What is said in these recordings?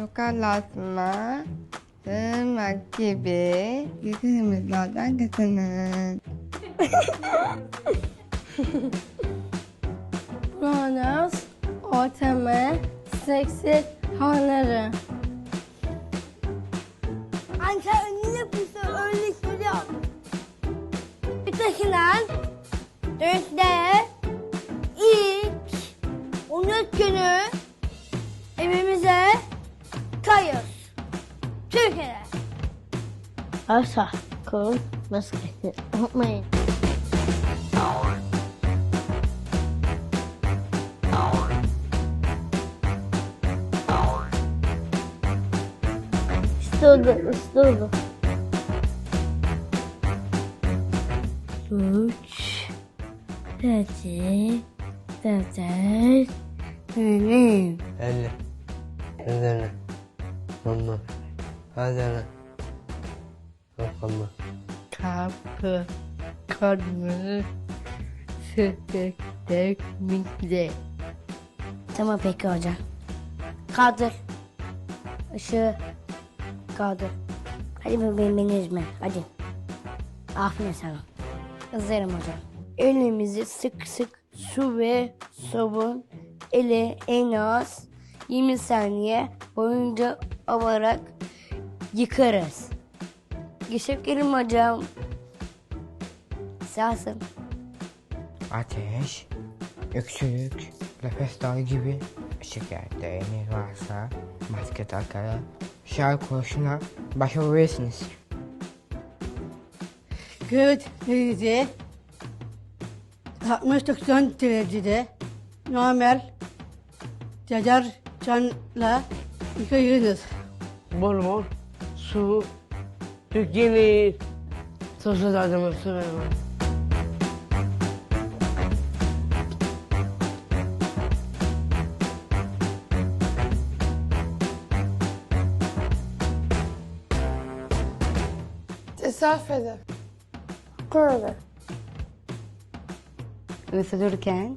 yukarılasına sığınmak gibi yıkığımızlardan kaçının. Kronos, ortamı, seksi hanları. Anne sen ne yapıyorsun öyle söylüyor. Ötekiler dörtte kayıyoruz. Türkiye'de. Arsa, kol, basketi. Unutmayın. Üstüldü, üstüldü. Üç, dört, dört, benim. Elle. Üzerine. Sonuna. Hazine. Dokunma. Kapı, kadını, sıkık, dökmekle. Tamam peki hocam. Kaldır. Işığı kaldır. Hadi bebeğim beni üzme. Hadi. Aferin sana. Hazırım hocam. Elimizi sık sık su ve sabun ile en az 20 saniye boyunca alarak yıkarız. Teşekkürüm hocam. Sağsın. Ateş, öksürük, nefes darı gibi şikayetleriniz varsa maske takarak şarkı konusuna başvurabilirsiniz. Kağıt derece 60-90 derecede normal deterjanla yıkayınız. Bol bol su dökülür. Sosyal adamı su verin. Tasarruf edin. Kurulu. Üfürürken,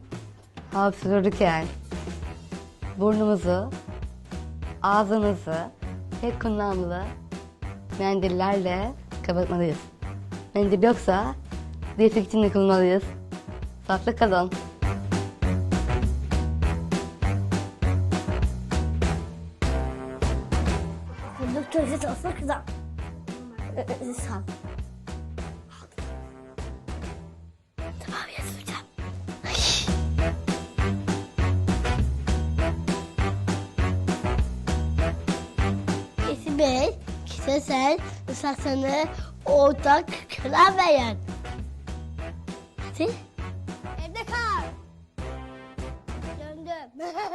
hapşırırken burnumuzu, ağzımızı tek kullanımlı mendillerle kapatmalıyız. Mendil yoksa dezenfektanla kullanmalıyız. Sağlıklı kalın. Doktor siz olsa kızım. Sağ İsmi kişisel ısasını ortak kılamayın. Hadi. Evde kal. Döndüm.